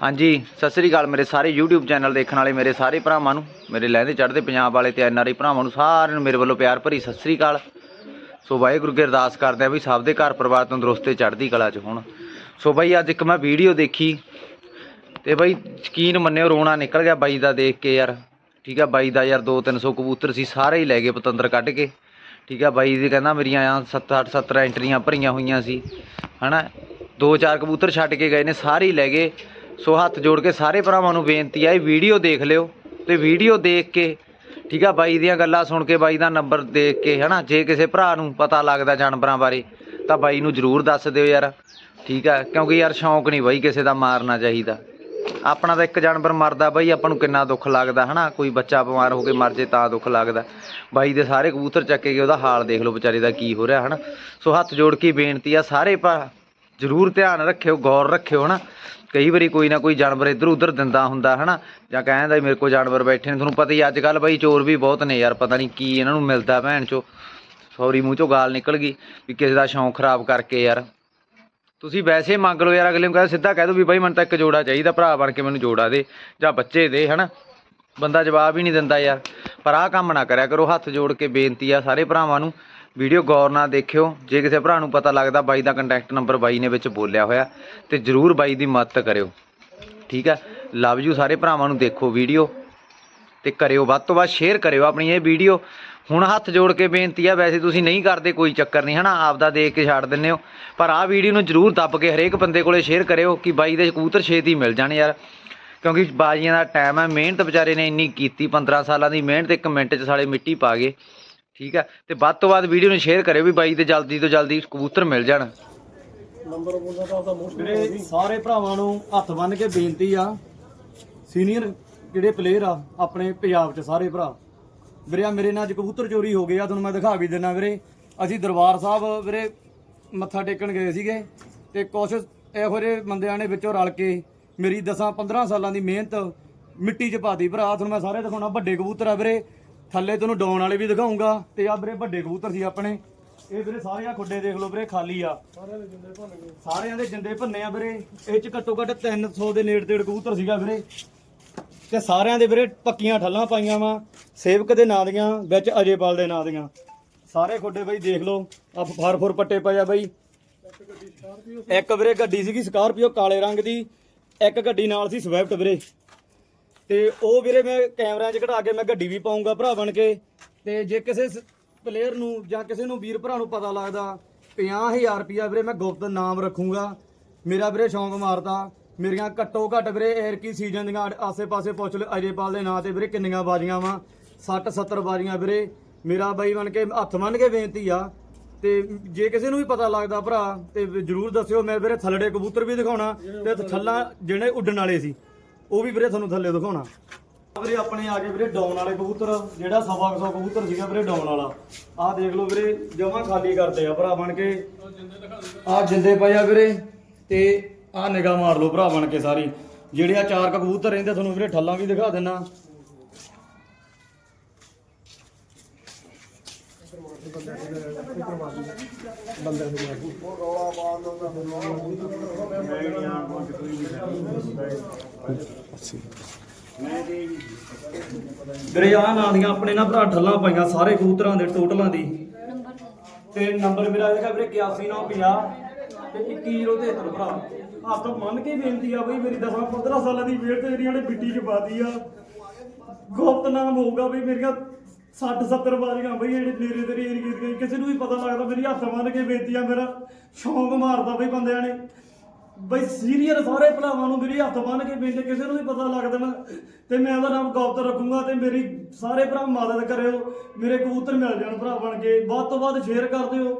ਹਾਂਜੀ, ਸਤਿ ਸ੍ਰੀ ਅਕਾਲ ਮੇਰੇ ਸਾਰੇ YouTube ਚੈਨਲ ਦੇਖਣ ਵਾਲੇ, ਮੇਰੇ ਸਾਰੇ ਭਰਾਵਾਂ ਨੂੰ, ਮੇਰੇ ਲਹਿੰਦੇ ਚੜ੍ਹਦੇ ਪੰਜਾਬ ਵਾਲੇ ਤੇ ਐਨਆਰਆਈ ਭਰਾਵਾਂ ਨੂੰ ਸਾਰਿਆਂ ਨੂੰ ਮੇਰੇ ਵੱਲੋਂ ਪਿਆਰ ਭਰੀ ਸਤਿ ਸ੍ਰੀ ਅਕਾਲ। ਸੋ ਵਾਹਿਗੁਰੂ ਕੇ ਅਰਦਾਸ ਕਰਦੇ ਆ ਵੀ ਸਭ ਦੇ ਘਰ ਪਰਿਵਾਰ ਤੰਦਰੁਸਤ ਤੇ ਚੜ੍ਹਦੀ ਕਲਾ 'ਚ ਹੋਣ। ਸੋ ਬਾਈ ਅੱਜ ਇੱਕ ਮੈਂ ਵੀਡੀਓ ਦੇਖੀ ਤੇ ਬਾਈ ਯਕੀਨ ਮੰਨਿਓ ਰੋਣਾ ਨਿਕਲ ਗਿਆ ਬਾਈ ਦਾ ਦੇਖ ਕੇ ਯਾਰ। ਠੀਕ ਆ, ਬਾਈ ਦਾ ਯਾਰ 2-300 ਕਬੂਤਰ ਸੀ, ਸਾਰੇ ਹੀ ਲੈ ਗਏ ਪਤੰਦਰ ਕੱਢ ਕੇ। ਠੀਕ ਆ, ਬਾਈ ਦੀ ਕਹਿੰਦਾ ਮੇਰੀਆਂ ਆ 7-8 70 ਐਂਟਰੀਆਂ ਭਰੀਆਂ ਹੋਈਆਂ ਸੀ। ਹਨਾ ਦੋ ਚਾਰ ਕਬੂਤਰ ਛੱਡ ਕੇ ਗਏ ਨੇ, ਸਾਰੇ ਹੀ ਲੈ ਗਏ। ਸੋ ਹੱਥ ਜੋੜ ਕੇ ਸਾਰੇ ਭਰਾਵਾਂ ਨੂੰ ਬੇਨਤੀ ਆ, ਇਹ ਵੀਡੀਓ ਦੇਖ ਲਿਓ ਤੇ ਵੀਡੀਓ ਦੇਖ ਕੇ, ਠੀਕ ਆ, ਬਾਈ ਦੀਆਂ ਗੱਲਾਂ ਸੁਣ ਕੇ, ਬਾਈ ਦਾ ਨੰਬਰ ਦੇਖ ਕੇ, ਹਨਾ, ਜੇ ਕਿਸੇ ਭਰਾ ਨੂੰ ਪਤਾ ਲੱਗਦਾ ਜਾਨਵਰਾਂ ਬਾਰੇ, ਤਾਂ ਬਾਈ ਨੂੰ ਜਰੂਰ ਦੱਸ ਦਿਓ ਯਾਰ, ਠੀਕ ਆ, ਕਿਉਂਕਿ ਯਾਰ ਸ਼ੌਂਕ ਨਹੀਂ ਬਾਈ ਕਿਸੇ ਦਾ ਮਾਰਨਾ ਚਾਹੀਦਾ। ਆਪਣਾ ਤਾਂ ਇੱਕ ਜਾਨਵਰ ਮਰਦਾ ਬਾਈ, ਆਪਾਂ ਨੂੰ ਕਿੰਨਾ ਦੁੱਖ ਲੱਗਦਾ, ਹਨਾ, ਕੋਈ ਬੱਚਾ ਬਿਮਾਰ ਹੋ ਕੇ ਮਰ ਜੇ ਤਾਂ ਦੁੱਖ ਲੱਗਦਾ। ਬਾਈ ਦੇ ਸਾਰੇ ਕਬੂਤਰ ਚੱਕੇ ਗਏ, ਉਹਦਾ ਹਾਲ ਦੇਖ ਲਓ ਵਿਚਾਰੇ ਦਾ ਕੀ ਹੋ ਰਿਹਾ, ਹਨਾ। ਸੋ ਹੱਥ ਜੋੜ ਕੇ ਬੇਨਤੀ ਆ, ਸਾਰੇ ਭਰਾ ਜ਼ਰੂਰ ਧਿਆਨ ਰੱਖਿਓ, ਗੌਰ ਰੱਖਿਓ, ਹਨਾ? ਕਈ ਵਾਰੀ ਕੋਈ ਨਾ ਕੋਈ ਜਾਨਵਰ ਇੱਧਰ ਉੱਧਰ ਦਿੰਦਾ ਹੁੰਦਾ, ਹਨਾ? ਜਾਂ ਕਹਿੰਦਾ ਮੇਰੇ ਕੋਲ ਜਾਨਵਰ ਬੈਠੇ ਨੇ, ਤੁਹਾਨੂੰ ਪਤਾ ਹੀ ਅੱਜ ਕੱਲ ਬਾਈ ਚੋਰ ਵੀ ਬਹੁਤ ਨੇ ਯਾਰ, ਪਤਾ ਨਹੀਂ ਕੀ ਇਹਨਾਂ ਨੂੰ ਮਿਲਦਾ ਭੈਣ ਚੋ। ਸੌਰੀ, ਮੂੰਹ ਚੋਂ ਗਾਲ ਨਿਕਲ ਗਈ ਵੀ ਕਿਸੇ ਦਾ ਸ਼ੌਂਕ ਖਰਾਬ ਕਰਕੇ ਯਾਰ। ਤੁਸੀਂ ਵੈਸੇ ਮੰਗ ਲਓ ਯਾਰ, ਅਗਲੇ ਨੂੰ ਕਹਿੰਦਾ ਸਿੱਧਾ ਕਹਿ ਦੋ ਵੀ ਬਾਈ ਮੈਨੂੰ ਤਾਂ ਇੱਕ ਜੋੜਾ ਚਾਹੀਦਾ, ਭਰਾ ਬਣ ਕੇ ਮੈਨੂੰ ਜੋੜਾ ਦੇ, ਜਾਂ ਬੱਚੇ ਦੇ, ਹਨਾ? ਬੰਦਾ ਜਵਾਬ ਹੀ ਨਹੀਂ ਦਿੰਦਾ ਯਾਰ। ਪਰ ਆਹ ਕੰਮ ਨਾ ਕਰਿਆ ਕਰੋ, ਹੱਥ ਜੋੜ ਕੇ ਬੇਨਤੀ ਆ ਸਾਰੇ ਭਰਾਵਾਂ ਨੂੰ ਵੀਡੀਓ ਗੌਰ ਨਾਲ ਦੇਖਿਓ। ਜੇ ਕਿਸੇ ਭਰਾ ਨੂੰ ਪਤਾ ਲੱਗਦਾ ਬਾਈ ਦਾ ਕੰਟੈਕਟ ਨੰਬਰ ਬਾਈ ਨੇ ਵਿੱਚ ਬੋਲਿਆ ਹੋਇਆ, ਤੇ ਜਰੂਰ ਬਾਈ ਦੀ ਮਦਦ ਕਰਿਓ। ਠੀਕ ਹੈ ਲਵ ਯੂ ਸਾਰੇ ਭਰਾਵਾਂ ਨੂੰ ਦੇਖੋ ਵੀਡੀਓ, ਤੇ ਕਰਿਓ ਵੱਧ ਤੋਂ ਵੱਧ ਸ਼ੇਅਰ ਕਰਿਓ ਆਪਣੀ ਇਹ ਵੀਡੀਓ। ਹੁਣ ਹੱਥ ਜੋੜ ਕੇ ਬੇਨਤੀ ਆ, ਵੈਸੇ ਤੁਸੀਂ ਨਹੀਂ ਕਰਦੇ ਕੋਈ ਚੱਕਰ ਨਹੀਂ, ਹਨਾ? ਆਪਦਾ ਦੇਖ ਕੇ ਛੱਡ ਦਿੰਦੇ ਹੋ। ਪਰ ਆਹ ਵੀਡੀਓ ਨੂੰ ਜਰੂਰ ਦੱਬ ਕੇ ਹਰੇਕ ਬੰਦੇ ਕੋਲੇ ਸ਼ੇਅਰ ਕਰਿਓ ਕਿ ਬਾਈ ਦੇ ਕਬੂਤਰ ਛੇਤੀ ਮਿਲ ਜਾਣ ਯਾਰ। ਕਿਉਂਕਿ ਬਾਜ਼ੀਆਂ ਦਾ ਟਾਈਮ ਹੈ ਮਿਹਨਤ ਵਿਚਾਰੇ ਨੇ ਇੰਨੀ ਕੀਤੀ 15 ਸਾਲਾਂ ਦੀ ਮਿਹਨਤ, ਇੱਕ ਮਿੰਟ 'ਚ ਸਾਲੇ ਮਿੱਟੀ ਪਾ ਗਏ। ਠੀਕ ਹੈ? ਤੇ ਵੱਧ ਤੋਂ ਵੱਧ ਵੀਡੀਓ ਨੂੰ ਸ਼ੇਅਰ ਕਰਿਓ ਵੀ ਬਾਈ ਦੇ ਜਲਦੀ ਤੋਂ ਜਲਦੀ ਕਬੂਤਰ ਮਿਲ ਜਾਣ। ਵੀਰੇ ਸਾਰੇ ਭਰਾਵਾਂ ਨੂੰ ਹੱਥ ਬੰਨ ਕੇ ਬੇਨਤੀ ਆ ਸੀਨੀਅਰ ਜਿਹੜੇ ਪਲੇਅਰ ਆ, ਆਪਣੇ ਪੰਜਾਬ 'ਚ ਸਾਰੇ ਭਰਾ। ਵੀਰੇ ਆ ਮੇਰੇ ਨਾਲ ਅੱਜ ਕਬੂਤਰ ਚੋਰੀ ਹੋ ਗਏ ਆ, ਤੁਹਾਨੂੰ ਮੈਂ ਦਿਖਾ ਵੀ ਦਿੰਨਾ ਵੀਰੇ। ਅਸੀਂ ਦਰਬਾਰ ਸਾਹਿਬ ਵੀਰੇ ਮੱਥਾ ਟੇਕਣ ਗਏ ਸੀਗੇ ਤੇ ਕੁਛ ਇਹੋ ਜਿਹੇ ਬੰਦਿਆਂ ਨੇ ਵਿੱਚੋਂ ਰਲ ਕੇ ਮੇਰੀ 10 15 ਸਾਲਾਂ ਦੀ ਮਿਹਨਤ ਮਿੱਟੀ 'ਚ ਪਾਤੀ। ਭਰਾ ਤੁਹਾਨੂੰ ਮੈਂ ਸਾਰੇ ਦਿਖਾਉਣਾ, ਵੱਡੇ ਕਬੂਤਰ ਆ ਵੀਰੇ। ਥੱਲੇ ਤੁਹਾਨੂੰ ਡਾਉਣ ਵਾਲੇ ਵੀ ਦਿਖਾਉਂਗਾ। ਤੇ ਆ ਵੀਰੇ ਵੱਡੇ ਕਬੂਤਰ ਸੀ ਆਪਣੇ। ਇਹ ਵੀਰੇ ਸਾਰੇ ਆ ਖੁੱਡੇ ਦੇਖ ਲਓ ਵੀਰੇ, ਖਾਲੀ ਆ। ਸਾਰਿਆਂ ਦੇ ਜਿੰਦੇ ਭੰਨੇ ਆ ਵੀਰੇ। ਇਹ ਚ ਘੱਟੋ ਘੱਟ 300 ਦੇ ਨੇੜੇ ਤੇੜ ਕਬੂਤਰ ਸੀਗਾ ਵੀਰੇ। ਤੇ ਸਾਰਿਆਂ ਦੇ ਵੀਰੇ ਪੱਕੀਆਂ ਠੱਲਾਂ ਪਾਈਆਂ ਵਾ। ਸੇਵਕ ਦੇ ਨਾਂ ਦੀਆਂ, ਵਿੱਚ ਅਜੇਪਾਲ ਦੇ ਨਾਂ ਦੀਆਂ। ਸਾਰੇ ਖੁੱਡੇ ਬਈ ਦੇਖ ਲਓ ਆ ਫਰ ਫੁਰ ਪੱਟੇ ਪਏ ਆ ਬਈ। ਇੱਕ ਵੀਰੇ ਗੱਡੀ ਸੀਗੀ ਸਕਾਰਪੀਓ ਕਾਲੇ ਰੰਗ ਦੀ। ਇੱਕ ਗੱਡੀ ਨਾਲ ਸੀ ਸਵਿਫਟ ਵੀਰੇ। ਤੇ ਉਹ ਵੀਰੇ ਮੈਂ ਕੈਮਰਿਆਂ 'ਚ ਘਟਾ ਕੇ ਮੈਂ ਗੱਡੀ ਵੀ ਪਾਉਂਗਾ ਭਰਾ ਬਣ ਕੇ। ਤੇ ਜੇ ਕਿਸੇ ਪਲੇਅਰ ਨੂੰ ਜਾਂ ਕਿਸੇ ਨੂੰ ਵੀਰ ਭਰਾ ਨੂੰ ਪਤਾ ਲੱਗਦਾ 50000 ਰੁਪਿਆ ਵੀਰੇ ਮੈਂ ਗੁਪਤ ਨਾਮ ਰੱਖੂੰਗਾ। ਮੇਰਾ ਵੀਰੇ ਸ਼ੌਂਕ ਮਾਰਤਾ। ਮੇਰੀਆਂ ਘੱਟੋ ਘੱਟ ਵੀਰੇ 에ਅਰ ਕੀ ਸੀਜ਼ਨ ਦੀਆਂ ਆਸੇ-ਪਾਸੇ ਪੁੱਛ ਲਓ, ਅਜੇਪਾਲ ਦੇ ਨਾਂ ਤੇ ਵੀਰੇ ਕਿੰਨੀਆਂ ਬਾਜੀਆਂ ਵਾ। 60 70 ਬਾਜੀਆਂ ਵੀਰੇ। ਮੇਰਾ ਬਾਈ ਬਣ ਕੇ ਹੱਥ ਮੰਨ ਕੇ ਬੇਨਤੀ ਆ। ਤੇ ਜੇ ਕਿਸੇ ਨੂੰ ਵੀ ਪਤਾ ਲੱਗਦਾ ਭਰਾ, ਤੇ ਜਰੂਰ ਦੱਸਿਓ, ਮੈਂ ਵੀਰੇ ਥੱਲੜੇ ਕਬੂਤਰ ਵੀ ਦਿਖਾਉਣਾ। ਤੇ ਥੱਲਾ ਜਿਹੜੇ ਉੱਡਣ ਵਾਲੇ ਸੀ। ਉਹ ਵੀ ਵੀਰੇ ਤੁਹਾਨੂੰ ਥੱਲੇ ਦਿਖਾਉਣਾ। ਵੀਰੇ ਆਪਣੇ ਆ ਗਏ ਵੀਰੇ ਡਾਊਨ ਵਾਲੇ ਕਬੂਤਰ, ਜਿਹੜਾ ਸਵਾ ਕੁ ਸੌ ਕਬੂਤਰ ਸੀਗਾ ਵੀਰੇ ਡਾਊਨ ਵਾਲਾ। ਆਹ ਦੇਖ ਲਓ ਵੀਰੇ, ਜਮਾ ਖਾਲੀ ਕਰਦੇ ਆ ਭਰਾ ਬਣ ਕੇ। ਆਹ ਜਿੰਦੇ ਪਏ ਆ ਵੀਰੇ, ਤੇ ਆਹ ਨਿਗਾਹ ਮਾਰ ਲਓ ਭਰਾ ਬਣ ਕੇ ਸਾਰੀ। ਜਿਹੜੇ ਆ ਚਾਰ ਕਬੂਤਰ ਰਹਿੰਦੇ ਤੁਹਾਨੂੰ ਵੀਰੇ ਠੱਲਾਂ ਵੀ ਦਿਖਾ ਦਿੰਨਾ। ਵੀਰੇ ਆਹ ਨਾਂ ਦੀਆਂ ਆਪਣੇ ਨਾ ਭਰਾ ਠੱਲਾਂ ਪਾਈਆਂ ਸਾਰੇ ਕਬੂਤਰਾਂ ਦੇ ਟੋਟਲਾਂ ਦੀ। ਤੇ ਨੰਬਰ ਮੇਰਾ ਹੈਗਾ ਵੀਰੇ 8150 ਤੇ 2173 ਭਰਾ। ਹੱਥ ਮੰਨ ਕੇ ਬੇਨਤੀ ਆ ਬਈ ਮੇਰੀ 10 15 ਸਾਲਾਂ ਦੀ ਵੇਟ ਤੇ ਜਿਹੜੀਆਂ ਨੇ ਮਿੱਟੀ ਚ ਪਾਤੀ ਆ। ਗੁਪਤ ਨਾਮ ਹੋਊਗਾ ਬਈ ਮੇਰੀਆਂ 60 70 ਵਾਰੀਆਂ ਬਈ ਜਿਹੜੇ ਨੇਰੇ ਤੇਰੇ ਏਰੀਏ ਦੀਆਂ ਕਿਸੇ ਨੂੰ ਵੀ ਪਤਾ ਲੱਗਦਾ, ਮੇਰੀ ਹੱਥ ਮੰਨ ਕੇ ਬੇਨਤੀ ਆ, ਮੇਰਾ ਸ਼ੌਂਕ ਮਾਰਦਾ ਬਈ ਬੰਦਿਆਂ ਨੇ। ਬਈ ਸੀਰੀਅਰ ਸਾਰੇ ਭਰਾਵਾਂ ਨੂੰ ਮੇਰੀ ਹੱਥ ਬੰਨ ਕੇ ਬੇਨਤੀ ਕਿਸੇ ਨੂੰ ਵੀ ਪਤਾ ਲੱਗ ਦੇਣਾ ਤੇ ਮੈਂ ਉਹਦਾ ਨਾਮ ਗੁਪਤ ਰੱਖੂੰਗਾ ਤੇ ਮੇਰੀ ਸਾਰੇ ਭਰਾ ਮਦਦ ਕਰਿਓ, ਮੇਰੇ ਕਬੂਤਰ ਮਿਲ ਜਾਣ ਭਰਾ ਬਣ ਕੇ। ਵੱਧ ਤੋਂ ਵੱਧ ਸ਼ੇਅਰ ਕਰ ਦਿਓ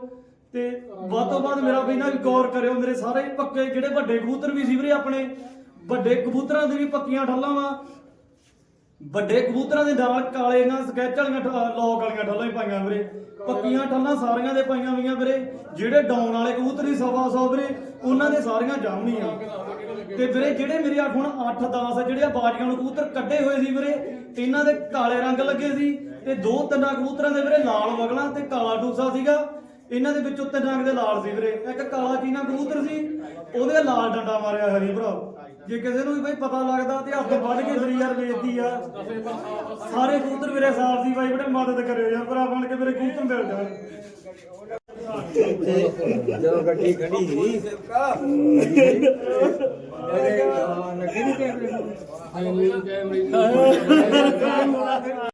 ਤੇ ਵੱਧ ਤੋਂ ਵੱਧ ਮੇਰਾ ਵੀ ਨਾ ਵੀ ਗੌਰ ਕਰਿਓ, ਮੇਰੇ ਸਾਰੇ ਪੱਕੇ ਜਿਹੜੇ ਵੱਡੇ ਕਬੂਤਰ ਵੀ ਸੀ ਵੀਰੇ ਆਪਣੇ, ਵੱਡੇ ਕਬੂਤਰਾਂ ਦੇ ਵੀ ਪੱਕੀਆਂ ਠੱਲਾਂ ਵਾ। ਵੱਡੇ ਕਬੂਤਰਾਂ ਦੇ ਨਾਲ ਕਾਲੇ ਨਾਲ ਸਕੈਚ ਵਾਲੀਆਂ ਠ- ਵਾਲੀਆਂ ਠੱਲਾਂ ਹੀ ਪਾਈਆਂ ਵੀਰੇ। ਪੱਕੀਆਂ ਠੱਲਾਂ ਸਾਰੀਆਂ ਦੇ ਪਾਈਆਂ ਹੋਈਆਂ ਵੀਰੇ। ਜਿਹੜੇ ਡਾਊਨ ਵਾਲੇ ਕਬੂਤਰ ਸਵਾ ਸੌ ਵੀਰੇ, ਉਹਨਾਂ ਦੇ ਸਾਰੀਆਂ ਜਾਮਣੀਆਂ ਤੇ ਵੀਰੇ ਜਿਹੜੇ ਮੇਰੇ ਅੱਠ ਹੁਣ 8 10 ਜਿਹੜੇ ਆ ਬਾਜੀਆਂ ਨੂੰ ਕਬੂਤਰ ਕੱਢੇ ਹੋਏ ਸੀ ਵੀਰੇ ਇਹਨਾਂ ਦੇ ਕਾਲੇ ਰੰਗ ਲੱਗੇ ਸੀ। ਤੇ ਦੋ ਤਿੰਨਾਂ ਕਬੂਤਰਾਂ ਦੇ ਵੀਰੇ ਲਾਲ ਵਗਲਾ ਤੇ ਕਾਲਾ ਟੂਸਾ ਸੀਗਾ। ਇਹਨਾਂ ਦੇ ਵਿੱਚੋਂ ਤਿੰਨ ਰੰਗ ਦੇ ਲਾਲ ਸੀ ਵੀਰੇ। ਇੱਕ ਕਾਲਾ ਚੀਨਾ ਕਬੂਤਰ ਸੀ, ਉਹਦੇ ਲਾਲ ਡੰਡਾ ਮਾਰਿਆ ਹਰੀ ਭਰਾ। ਜੇ ਕਿਸੇ ਨੂੰ ਵੀ ਬਾਈ ਪਤਾ ਲੱਗਦਾ ਤੇ ਹੱਥ ਵੱਢ ਕੇ ਮੇਰੀ ਯਾਰ ਵੇਚਦੀ ਆ। ਸਾਰੇ ਕਬੂਤਰ ਮੇਰੇ ਸਾਥ ਦੀ ਬਾਈ ਬੜੇ ਮਦਦ ਕਰਿਓ ਯਾਰ ਭਰਾ ਬਣ ਕੇ ਮੇਰੇ ਕਬੂਤਰ ਮਿਲ ਜਾਣ। ਜਦੋਂ ਗੱਡੀ ਖੜੀ ਸੀ ਸਿਰਕਾ ਲੱਗੀ ਨਹੀਂ ਕੈਮਰੇ ਨੂੰ?